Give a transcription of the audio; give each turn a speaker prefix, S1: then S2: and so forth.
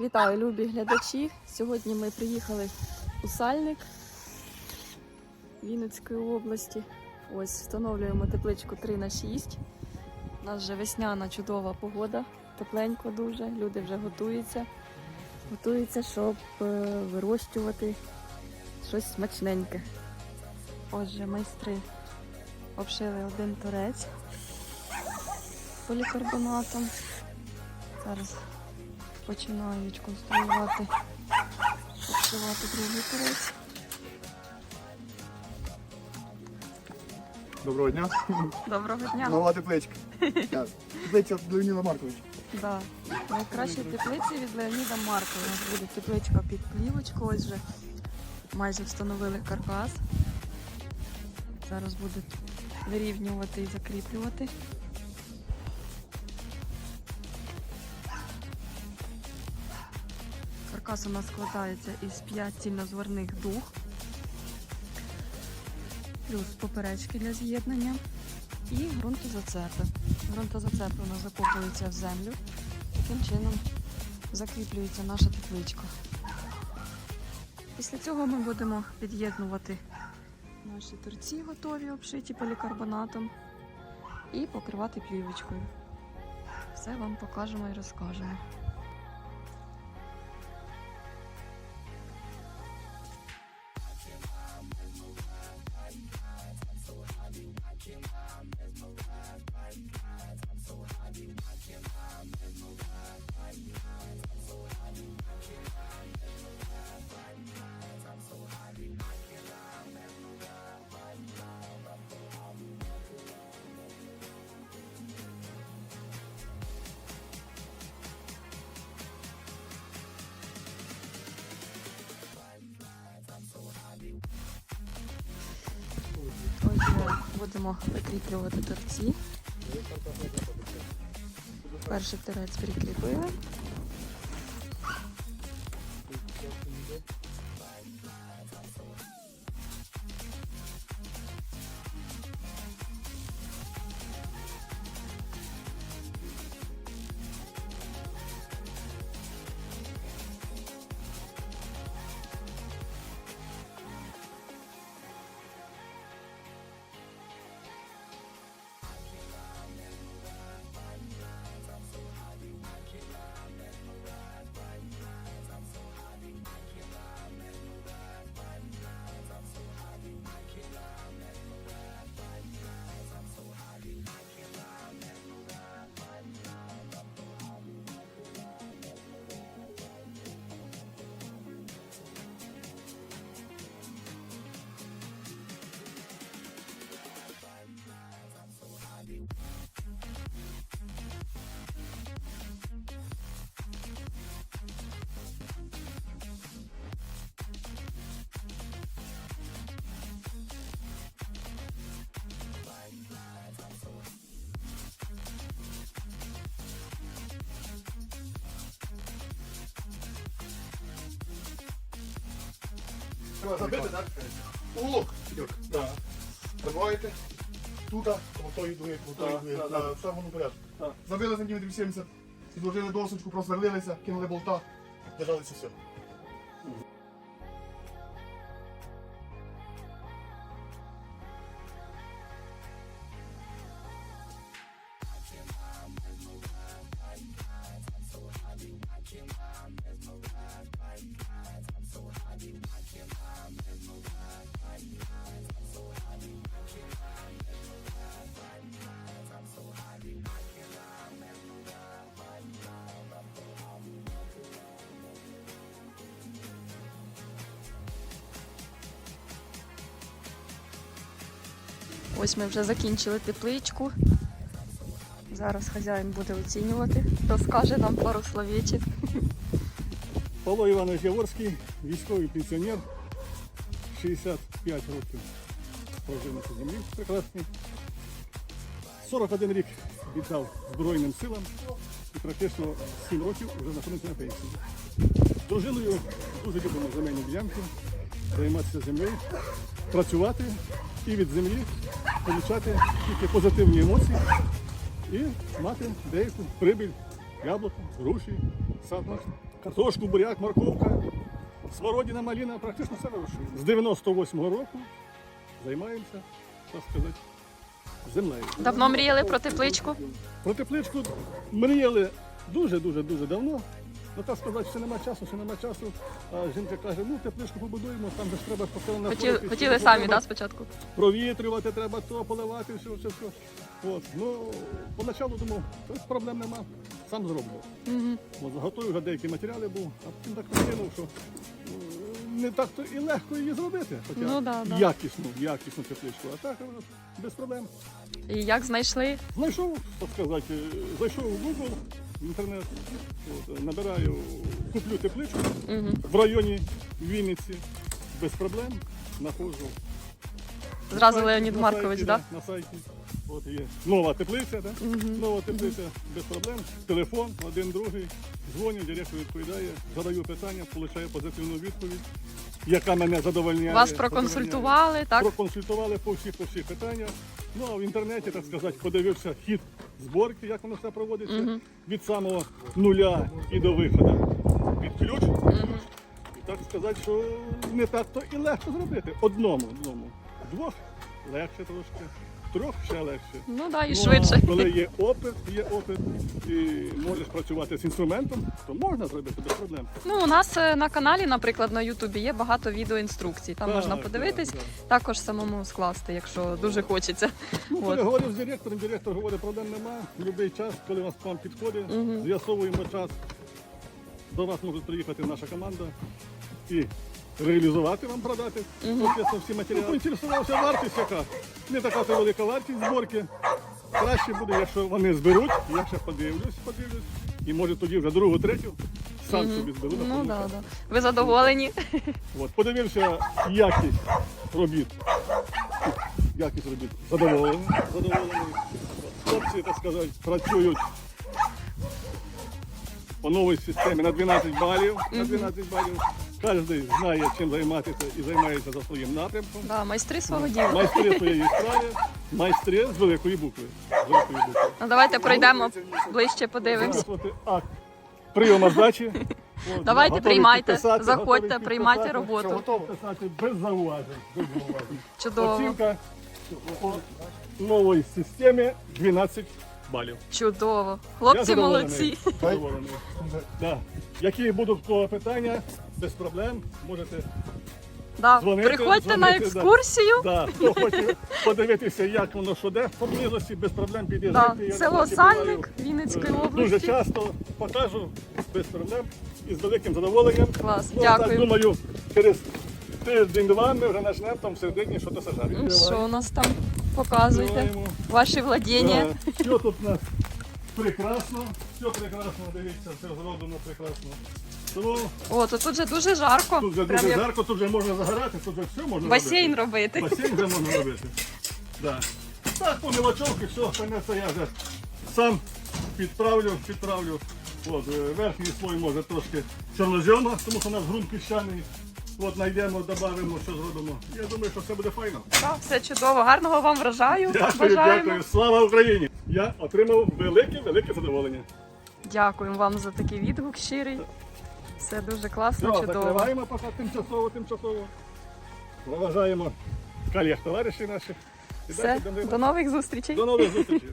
S1: Вітаю, любі глядачі. Сьогодні ми приїхали у Сальник Вінницької області. Ось встановлюємо тепличку 3 на 6. У нас вже весняна чудова погода, тепленько дуже. Люди вже готуються. Готуються, щоб е, вирощувати щось смачненьке. Отже, майстри обшили один торець полікарбонатом. Зараз починають конструювати, обшивати другий торець.
S2: Доброго дня.
S1: Доброго дня.
S2: Нова тепличка. Так. Теплиця Леоніда Маркович.
S1: Да. Найкращі теплиці від Леоніда Марка. У нас буде тепличка під плівочку. Ось вже майже встановили каркас. Зараз будуть вирівнювати і закріплювати. Каркас у нас складається із 5 цільнозворних дуг, плюс поперечки для з'єднання і ґрунтозацепи. Ґрунтозацепи у нас закопуються в землю. Таким чином закріплюється наша тепличка. Після цього ми будемо під'єднувати наші торці, готові, обшиті полікарбонатом, і покривати плівочкою. Все вам покажемо і розкажемо. Будемо прикріплювати торці. Перший торець прикріпили.
S2: Треба забити, так? О, так. Забиваєте. Тут, коло тої дуги, коло тої
S3: Так,
S2: дуги, на самому порядку. Забили сантиметрів 70, підложили досочку, просверлилися, кинули болта, держалися все.
S1: Ось ми вже закінчили тепличку. Зараз хазяїн буде оцінювати, розкаже нам пару словечок.
S3: Павло Іванович Яворський, військовий пенсіонер, 65 років прожив на цій землі прекрасний. 41 рік віддав Збройним силам і практично 7 років вже знаходиться на пенсії. Дружиною дуже любимо земельні ділянки, займатися землею, працювати і від землі отримати тільки позитивні емоції і мати деяку прибіль, яблуко, груші, сад картошку, буряк, морковка, смородина, маліна, практично все вирощуємо. З 98-го року займаємося, так сказати, землею.
S1: Давно мріяли про тепличку?
S3: Про тепличку мріяли дуже-дуже дуже давно. Ну так сказати, що нема часу, що нема часу. А жінка каже, ну тепличку побудуємо, там же ж треба постійно
S1: Хотіли,
S3: знаходитись,
S1: хотіли самі, да, спочатку?
S3: провітрювати, треба то, поливати, все, все, все. От. Ну, поначалу думав, то проблем нема, сам зроблю.
S1: Угу.
S3: От, заготую вже деякі матеріали був, а потім так прикинув, що е, не так то і легко її зробити. Хоча
S1: Ну, да, да.
S3: якісну, якісну тепличку. А так е, без проблем.
S1: І як знайшли?
S3: Знайшов, так сказати, зайшов в Google, інтернет, от, е, набираю, куплю тепличку в районі Вінниці, без проблем, знаходжу.
S1: Зразу
S3: На сайті-
S1: Леонід
S3: на
S1: Маркович,
S3: сайті,
S1: да?
S3: На сайті. От є нова теплиця, да?
S1: Мгм.
S3: нова теплиця без проблем. Телефон, один, другий. Дзвоню, директор відповідає, задаю питання, отримую позитивну відповідь, яка мене задовольняє.
S1: Вас
S3: задовольняє.
S1: проконсультували, так?
S3: Проконсультували по всіх по всіх питаннях. Ну а в інтернеті, так сказати, подивився хід зборки, як воно все проводиться.
S1: Мгм.
S3: Від самого нуля і до виходу під ключ.
S1: ключ.
S3: І так сказати, що не так то і легко зробити. Одному, одному. Двох легше трошки, трьох ще легше.
S1: Ну да, і
S3: Ну,
S1: швидше.
S3: Коли є опит, є опит, і можеш працювати з інструментом, то можна зробити без проблем.
S1: Ну, у нас е, на каналі, наприклад, на Ютубі є багато відеоінструкцій. Там
S3: Так,
S1: можна подивитись,
S3: так.
S1: також самому скласти, якщо дуже хочеться.
S3: Ну,
S1: От.
S3: коли говорив з директором, директор говорить, проблем нема. Будь-який час, коли вас план підходить,
S1: Мгм.
S3: з'ясовуємо час. До вас може приїхати наша команда і реалізувати вам продати соответственно, всі матеріали. Поінтересувався вартість яка. Не така то велика вартість зборки. Краще буде, якщо вони зберуть, я ще подивлюсь, подивлюсь. І може тоді вже другу, третю сам собі зберу.
S1: Ну да, да. Ви задоволені?
S3: От, подивився якість робіт. Якість робіт задоволений. задоволений. Хлопці, так сказати, працюють по новій системі на 12 балів. На 12 балів. Кожен знає, чим займатися і займається за своїм напрямком.
S1: Да, майстри свого діла.
S3: Майстри своєї справи, майстри з великої букви. З великої букви.
S1: Ну давайте пройдемо ближче, подивимось.
S3: Зараз от акт прийому здачі. От,
S1: Давайте
S3: готовий
S1: приймайте,
S3: підписати,
S1: заходьте,
S3: готовий
S1: приймайте
S3: підписати.
S1: роботу.
S3: Готово. Підписати без зауважень. Без зауважень.
S1: Чудово,
S3: Оцінка по новій системі 12 балів.
S1: чудово.
S3: Я
S1: Хлопці
S3: задоволений.
S1: молодці.
S3: Задоволений. Да. Які будуть кого питання, без проблем, можете.
S1: Да.
S3: Дзвоните,
S1: Приходьте на
S3: дзвоните, да.
S1: екскурсію.
S3: Да. Хто хоче подивитися, як воно що де, поблизості, без проблем
S1: Да.
S3: під'їжджайте. Я
S1: Село
S3: буваю.
S1: Сальник Вінницької
S3: Дуже
S1: області.
S3: часто покажу без проблем і з великим задоволенням.
S1: Клас,
S3: Ну,
S1: дякую.
S3: Так, думаю, через тиждень-два ми вже почнемо там в середині щось сажати.
S1: Ну, Що у нас там? Показуйте.
S3: Відкриваємо.
S1: Ваші владіння.
S3: Да. Все тут у нас прекрасно, все прекрасно, дивіться, все зроблено прекрасно.
S1: О, то тут же дуже жарко.
S3: тут вже
S1: Прям
S3: дуже
S1: як
S3: жарко, тут вже можна загорати, тут вже все можна
S1: басейн
S3: робити.
S1: робити.
S3: Басейн вже можна робити. Да. Так, по мелочовки, все, це я вже сам підправлю, підправлю. От, е, верхній слой може трошки чорнозьома, тому що у нас ґрунт піщаний. От знайдемо, додамо, що зробимо. Я думаю, що все буде файно.
S1: Так, все чудово. Гарного вам врожаю.
S3: Дякую,
S1: Бажаємо.
S3: дякую. Слава Україні! Я отримав велике, велике задоволення.
S1: Дякуємо вам за такий відгук щирий. Все дуже класно,
S3: Все,
S1: чудово.
S3: закриваємо поки тимчасово, тимчасово. Поважаємо колег товаришів наших. І
S1: Все,
S3: далі
S1: до нових зустрічей.
S3: До нових зустрічей.